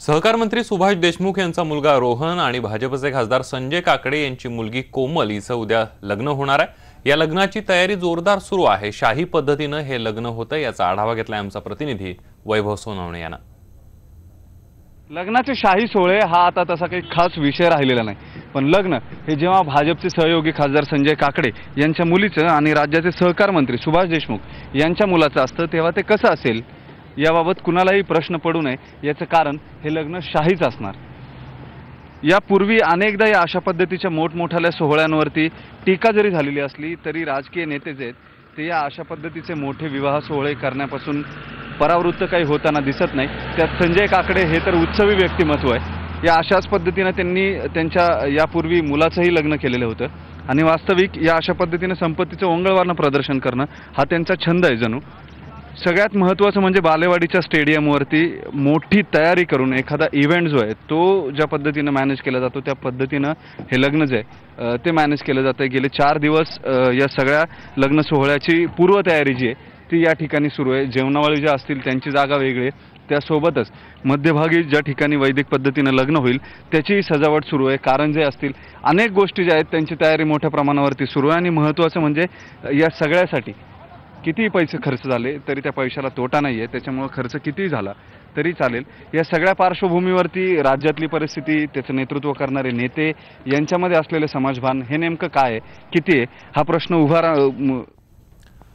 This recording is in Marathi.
सहकार मंत्री सुभाष देशमुख यांचा मुलगा रोहन आणि भाजपचे खासदार संजय काकडे यांची मुलगी कोमल हिचं उद्या लग्न होणार आहे. या लग्नाची तयारी जोरदार सुरू आहे. शाही पद्धतीनं हे लग्न होतं याचा आढावा घेतलाय आमचा प्रतिनिधी वैभव सोनवणे यानं. लग्नाचे शाही सोहळे हा आता तसा काही खास विषय राहिलेला नाही. पण लग्न हे जेव्हा भाजपचे सहयोगी खासदार संजय काकडे यांच्या मुलीचं आणि राज्याचे सहकार मंत्री सुभाष देशमुख यांच्या मुलाचं असतं तेव्हा ते कसं असेल? याबाबत कुणालाही प्रश्न पडू नये याचं कारण हे लग्न शाहीच असणार. यापूर्वी अनेकदा या अशा पद्धतीच्या मोठमोठ्या सोहळ्यांवरती टीका जरी झालेली असली तरी राजकीय नेते जे आहेत ते या अशा पद्धतीचे मोठे विवाह सोहळे करण्यापासून परावृत्त काही होताना दिसत नाही. त्यात संजय काकडे हे तर उत्सवी व्यक्तिमत्व आहे. या अशाच पद्धतीनं त्यांनी त्यांच्या यापूर्वी मुलाचंही लग्न केलेलं होतं. आणि वास्तविक या अशा पद्धतीनं संपत्तीचं ओंगळवारनं प्रदर्शन करणं हा त्यांचा छंद आहे जणू. सगळ्यात महत्त्वाचं म्हणजे बालेवाडीच्या स्टेडियमवरती मोठी तयारी करून एखादा इव्हेंट जो आहे तो ज्या पद्धतीनं मॅनेज केला जातो त्या पद्धतीनं हे लग्न जे आहे ते मॅनेज केलं जातं आहे गेले चार दिवस या सगळ्या लग्न सोहळ्याची पूर्वतयारी जी आहे ती या ठिकाणी सुरू आहे. जेवणावळी ज्या असतील त्यांची जागा वेगळी आहे. त्यासोबतच मध्यभागी ज्या ठिकाणी वैदिक पद्धतीनं लग्न होईल त्याचीही सजावट सुरू आहे. कारंजे असतील अनेक गोष्टी ज्या आहेत त्यांची तयारी मोठ्या प्रमाणावरती सुरू आहे. आणि महत्त्वाचं म्हणजे या सगळ्यासाठी कितीही पैसे खर्च झाले तरी त्या पैशाला तोटा नाही आहे त्याच्यामुळं खर्च कितीही झाला तरी चालेल. या सगळ्या पार्श्वभूमीवरती राज्यातली परिस्थिती त्याचं नेतृत्व करणारे नेते यांच्यामध्ये असलेले समाजभान हे नेमकं काय आहे किती आहे? हा प्रश्न उभा रा